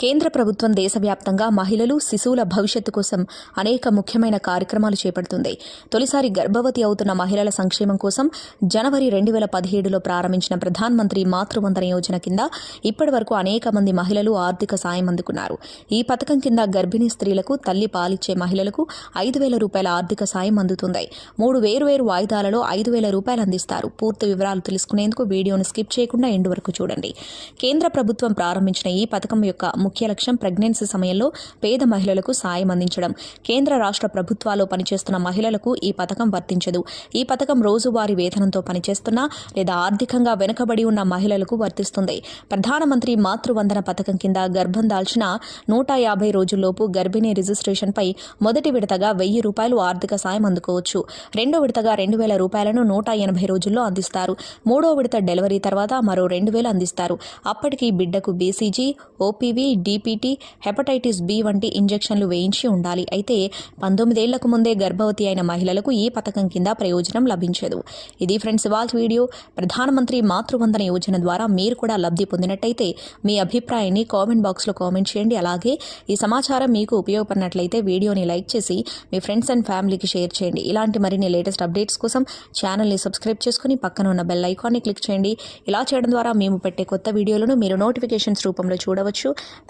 కేంద్ర ప్రభుత్వం దేశవ్యాప్తంగా మహిళలు శిశువుల భవిష్యత్తు కోసం అనేక ముఖ్యమైన కార్యక్రమాలు చేపడుతుంది. తొలిసారి గర్భవతి అవుతున్న మహిళల సంక్షేమం కోసం జనవరి రెండు వేల పదిహేడులో ప్రారంభించిన ప్రధాన్ మంత్రి మాతృవందన యోజన కింద ఇప్పటి వరకు అనేక మంది మహిళలు ఆర్థిక సాయం అందుకున్నారు. ఈ పథకం కింద గర్భిణీ స్త్రీలకు తల్లి పాలిచ్చే మహిళలకు ఐదు వేల రూపాయల ఆర్థిక సాయం అందుతుంది. మూడు వేరువేరు వాయిదాలలో ఐదు వేల రూపాయలు అందిస్తారు. పూర్తి వివరాలు తెలుసుకునేందుకు వీడియోను స్కిప్ చేయకుండా ఎండు వరకు చూడండి. కేంద్ర ప్రభుత్వం ప్రారంభించిన ఈ పథకం యొక్క ముఖ్య లక్ష్యం ప్రెగ్నెన్సీ సమయంలో పేద మహిళలకు సాయం అందించడం. కేంద్ర రాష్ట్ర ప్రభుత్వాలు పనిచేస్తున్న మహిళలకు ఈ పథకం వర్తించదు. ఈ పథకం రోజువారీ వేతనంతో పనిచేస్తున్న లేదా ఆర్థికంగా వెనుకబడి ఉన్న మహిళలకు వర్తిస్తుంది. ప్రధానమంత్రి మాతృవందన పథకం కింద గర్భం దాల్చిన నూట యాభై రోజుల్లోపు గర్భిణీ రిజిస్ట్రేషన్పై మొదటి విడతగా వెయ్యి రూపాయలు ఆర్థిక సాయం అందుకోవచ్చు. రెండో విడతగా రెండు వేల రూపాయలను నూట ఎనభై రోజుల్లో అందిస్తారు. మూడో విడత డెలివరీ తర్వాత మరో రెండు వేలు అందిస్తారు. అప్పటికి బిడ్డకు BCG OPV DPT hepatitis B వంటి ఇంజెక్షన్లు వేయించి ఉండాలి. అయితే పంతొమ్మిదేళ్ళకు ముందే గర్భవతి అయిన మహిళలకు ఈ పథకం కింద ప్రయోజనం లభించదు. ఇది ఫ్రెండ్స్ ఇవాళ వీడియో. ప్రధానమంత్రి మాతృవందన యోజన ద్వారా మీరు కూడా లబ్ధి పొందినట్టయితే మీ అభిప్రాయాన్ని కామెంట్ బాక్స్లో కామెంట్ చేయండి. అలాగే ఈ సమాచారం మీకు ఉపయోగపడినట్లయితే వీడియోని లైక్ చేసి మీ ఫ్రెండ్స్ అండ్ ఫ్యామిలీకి షేర్ చేయండి. ఇలాంటి మరిన్ని లేటెస్ట్ అప్డేట్స్ కోసం ఛానల్ని సబ్స్క్రైబ్ చేసుకుని పక్కన ఉన్న బెల్ ఐకాన్ని క్లిక్ చేయండి. ఇలా చేయడం ద్వారా మేము పెట్టే కొత్త వీడియోలను మీరు నోటిఫికేషన్స్ రూపంలో చూడవచ్చు.